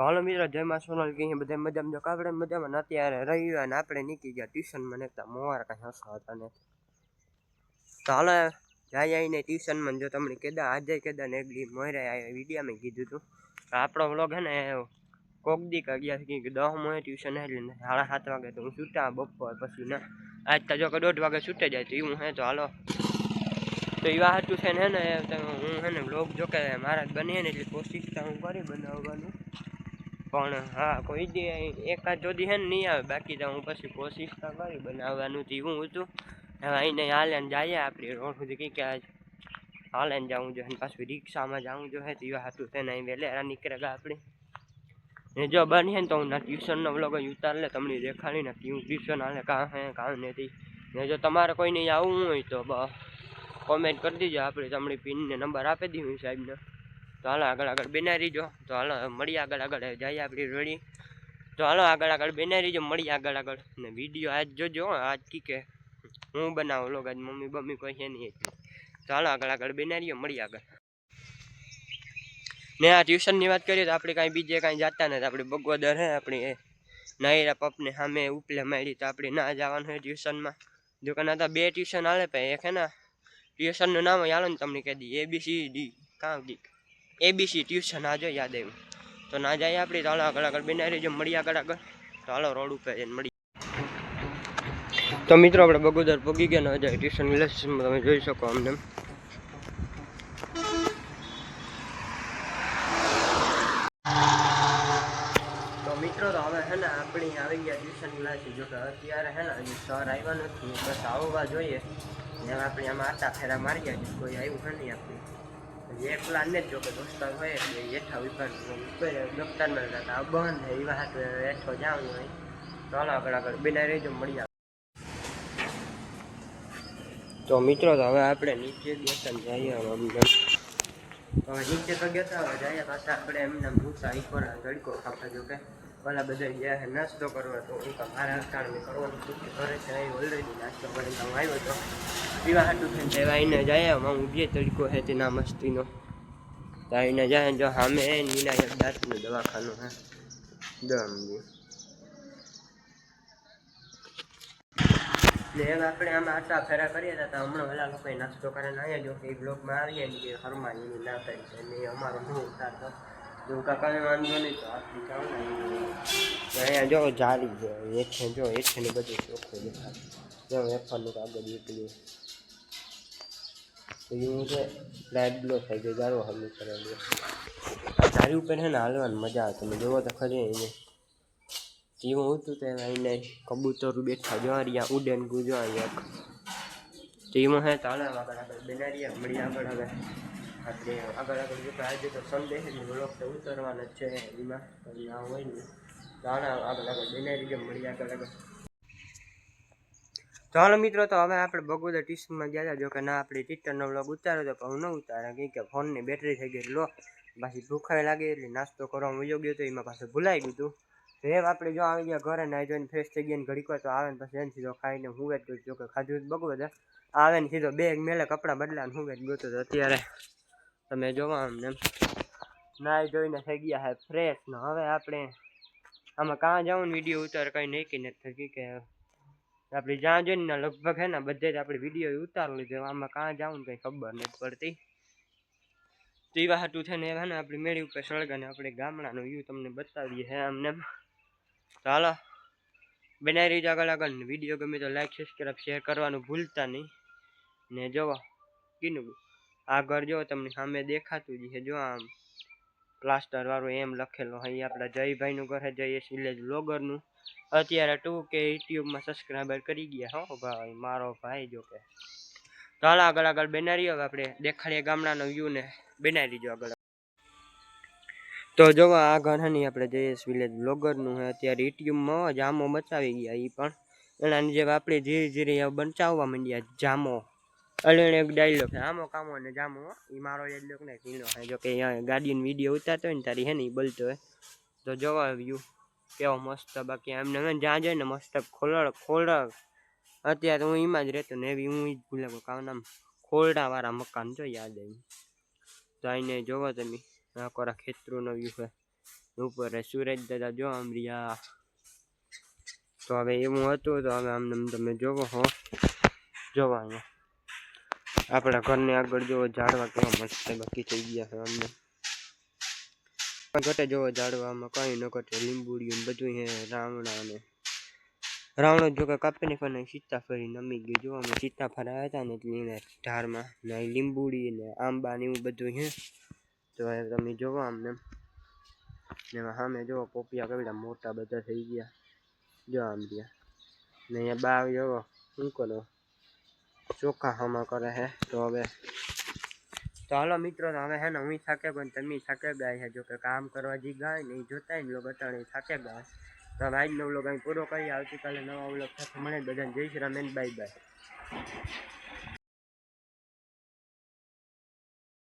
તો હાલો મિત્રો, જય માં સોનલ કહીએ બધા મજામાં? જો આપણે મજામાં ને અત્યારે રહ્યું ને આપણે નીકળી ગયા ટ્યુશનમાં, ને મોવાર કાંઈ હસો હતા ને તો હાલો, જાય આવીને ટ્યુશનમાં જો તમને કેદા આજે કેદા ને એકલી આ વિડીયામાં કીધું હતું આપણો વ્લોગ હે ને, કોક દી અગિયાર કે દહ મોએ ટ્યુશન એટલે સાડા સાત વાગે તો હું છૂટા બપોર પછી ને. આજ તો જો કે દોઢ વાગે છૂટે જાય તો એવું હે તો હાલો. તો એવા હાટું છે ને, હે હું ને વ્લોગ જો કે મારા જ બને ને, એટલી કોશિશ તો હું કરી બનાવવાનું. પણ હા, કોઈ દે એકાદ જોદી હે નહીં આવે, બાકી તો હું પછી કોશિશ તો કરી બનાવવાનું હું હતું હવે અહીંને હાલે ને જઈએ આપણે રોડ સુધી કંઈક હાલે ને જવું જોઈએ પાછું રિક્ષામાં જવું જોઈએ તો હતું હાટું છે ને અહીં વહેલા નીકળેલા આપણે ને જો બની ને તો હું ના ટ્યુશનનો બ્લોગ ઉતારલે તમને દેખાડી ને હું ટ્યુશન હાલે કાં હે, કાં નથી. ને જો તમારે કોઈને આવવું હોય તો બસ કોમેન્ટ કરી દીજો આપણે તમને પિનને નંબર આપી દીધું સાહેબને. તો હાલો આગળ આગળ બેનારી જો તો હાલો મળીએ આગળ આગળ. જઈએ આપણી રેડી તો હાલો આગળ આગળ બેનારી જો મળીએ આગળ આગળ. ને વીડિયો આજ જોજો આજ કી કે હું બનાવું. લોક આજ મમ્મી બમ્મી કોઈ છે નહીં તો હાલો આગળ આગળ બેનારીઓ મળીએ આગળ. ને આ ટ્યુશનની વાત કરીએ તો આપણે કાંઈ બીજે કાંઈ જતા નથી. આપણે બગોદર હે, આપણી એ નાયરા પપને સામે ઉપલે મારી તો આપણે ના જવાનું હોય ટ્યુશનમાં. જો કે ના બે ટ્યુશન હાલે પણ એક હે ને, ટ્યુશનનું નામ હાલો ને તમને કહી દઈએ એબીસી ડી કાં ડી એબીસી ટ્યુશન આ જો યાદ આવ્યું. તો ના જાય આપણે તો હાલો આગળ આગળ બેનારી જો મળીએ આગળ આગળ. તો હાલો રોડ ઉપર જઈને મળીએ. તો મિત્રો આપણે બગોદર પગી ગયા ને, હજાર ટ્યુશન લેસનમાં તમે જોઈ શકો અમને. તો મિત્રો તો હવે હે ને આપણી આવી ગયા ટ્યુશન ક્લાસી જો કે અત્યારે હે ને હજી સર આવ્યા નથી, બસ આવવા જોઈએ. ને હવે આપણે આમાં આટા ફેરા મારી ગયા કોઈ આવ્યું છે નહીં આપણી. હજી એકલા ને જ જો કે દોસ્તાર હોય એટલે હેઠા ઉપર ઉપર દફતરમાં જતા આ બંધ છે એવા હાથ હેઠો જાઉં હોય. તો હાલો આગળ આગળ, બેના રહેજો મળી તો મિત્રો, તો હવે આપણે નીચે ગયા જઈએ, હવે અમને હવે નીચે તો ગયા હતા હવે જઈએ પાછા આપણે એમને ભૂસા ઉપર તડકો ખાતા જો કે. પેલા બધા ગયા છે નાસ્તો કરવા, તો હું કામ મારા કારણે કરવાનું શું કરે છે, અહીં ઓલરેડી નાસ્તો કરીને હું આવ્યો હતો પીવા હાટું થઈને તેવા આવીને જાય હું ઊભી તડકો છે તેના મસ્તીનો તો આવીને જાય જો સામે વિનાયક દાંતનું દવાખાનું હે દમ ને હવે આપણે આમાં આટલા ફેરા કરીએ હતા તો હમણાં પેલા લોકોએ નાસ્તો કરીને આવ્યા જો કે એ બ્લોકમાં આવીએ ને કે હરમાન એની ના કરી છે ને અમારો શું ઉતારતો જો કાકાને વાંધો નહીં તો આટલી કામ અહીંયા જો જારી છે હેઠે જો હેઠેની બધી ચોખ્ખું દેખાય જો વેફરનું કાગળ નીકળ્યું તો છે લાઇટ બ્લો થઈ ગયો જારો હમી કરેલું જારી ઉપર છે ને હાલવાની મજા આવે, તમે જોવો તો ખરી એને એવું હતું તે એને કબૂતર બેઠા જો રહ્યા ઉડે ને એક. અહીંયા તેમાં હે તાળા આગળ આગળ બેનારિયા મળી આગળ હવે આપણે આગળ આગળ જો આજે તો સંદેશ ને બ્લોક તો ઉતરવાના છે એમાં ના હોય ને. તાળા આગળ આગળ બેનારી જેમ મળી આગળ આગળ. ચાલો મિત્રો, તો હવે આપણે બગોદર ટ્યુશનમાં ગયા હતા. જો કે ના, આપણે ટીચરનો બ્લોગ ઉતાર્યો તો પણ ન ઉતાર્યા, કેમ કે ફોનની બેટરી થઈ ગઈ લો, પાછી ભૂખાઈ લાગે એટલે નાસ્તો કરવામાં વયો ગયો તો એમાં પાછું ભૂલાઈ ગયું હતું તો એમ આપણે જો આવી ગયા ઘરે નાઈ જોઈને ફ્રેશ થઈ ગયા ઘડીક તો આવે ને પછી એને સીધો ખાઈને હું જ ગયો. કે ખાધું બગોદર આવે ને સીધો બેગ મેલે કપડાં બદલાને હું જ ગયો તો અત્યારે તમે જોવા એમને નાઈ જોઈને થઈ ગયા હે ફ્રેશ ને હવે આપણે આમાં કાં ને વીડિયો ઉતાર, કંઈ નહીં કે નથી કે આપણે જ્યાં જોઈને ને લગભગ હે ને બધે જ આપણે વીડિયો ઉતાર લીધો. આમાં કાં જાઉં કંઈ ખબર નથી પડતી. તો એવા હાટું છે ને એવા ને આપણી મેળી ઉપર સળગાને આપણે ગામડાનું વ્યૂ તમને બતાવીએ હે અમને ચાલો બનાવી રહીજો આગળ આગળ વીડિયો ગમે તો લાઈક સબસ્ક્રાઈબ શેર કરવાનું ભૂલતા નહીં. ને જોવો, કીનું આ ઘર જો તમને સામે દેખાતું જ છે જો આમ પ્લાસ્ટર વાળું એમ લખેલો અહીં આપણા જયભાઈનું ઘર છે જયેશ વિલેજ બ્લોગરનું અત્યારે ટુ કે યુટ્યુબમાં સબસ્ક્રાઈબર કરી ગયા હો ભાઈ, મારો ભાઈ જો કે. તો આગળ આગળ બનાવી હવે આપણે દેખાડીએ ગામડાનો વ્યૂ ને બનાવી દીજો આગળ. તો જો આ હે આપણે જયેશ વિલેજ બ્લોગરનું છે અત્યારે યુટ્યુબમાં જામો બચાવી ગયા એ પણ. એના જે આપણે ધીરે ધીરે બચાવવા માંડ્યા, જામો. અલણ એક ડાયલોગ આમો કામો ને જામો એ મારો ડાયલોગ ને કીનો હે જો કે અહીંયા ગાડીનો વીડિયો ઉતારતો હોય ને તારી હે ને એ બોલતો હોય. તો જોવા વ્યૂ કેવો મસ્ત બાકી એમને મેં જ્યાં જાય ને મસ્ત ખોલડ ખોલડ. અત્યારે હું એમાં જ રહેતો ને એવી હું જ ભૂલે કામ નામ. ખોલડાવાળા મકાન જો યાદ આવી. તો આઈને જોવો તમે. આ કોરા ખેતરોનો વ્યૂ છે. ઉપર સુરજ દાદા જો આમ રહ્યા. તો હવે એવું હતું તો હવે આમ તમે જોવો હો. જોવા અહીંયા. આપણા ઘરની આગળ જોવો, ઝાડવા કેવા મસ્ત બાકી થઈ ગયા છે અમને. ઘટે જોવો ઝાડવામાં, કઈ ન ઘટે, લીંબુડિયું બધું હે રાવણા ને. રાવણો જો કે કાપી નાખવાના સીતા સીતાફળી નમી ગયું જો અમે સીતા આવ્યા હતા ને એટલે એને ઢારમાં, ને લીંબુડી ને આંબા ને એવું બધું હે તો તમે જોવો અમને. ને સામે જોવો, પોપિયા કેવડા મોટા બધા થઈ ગયા. જો આમ રહ્યા. ને અહીંયા બાવ જોવો, શું કરો? ચોખ્ખા હામાં કરે હે? તો હવે તો હાલો મિત્રો, તો હવે હે ને હું થાકે પણ તમે થાકે ગયા છે જો કે કામ કરવા જી ગાય ને ઈ જોતા ને લોકો અટાણે થાકે ગયા તો હવે આજનો વ્લોગ અહીં પૂરો કરી આવતીકાલે નવા વ્લોગ સાથે મળે બધાને જય શ્રી રામ બાય બાય.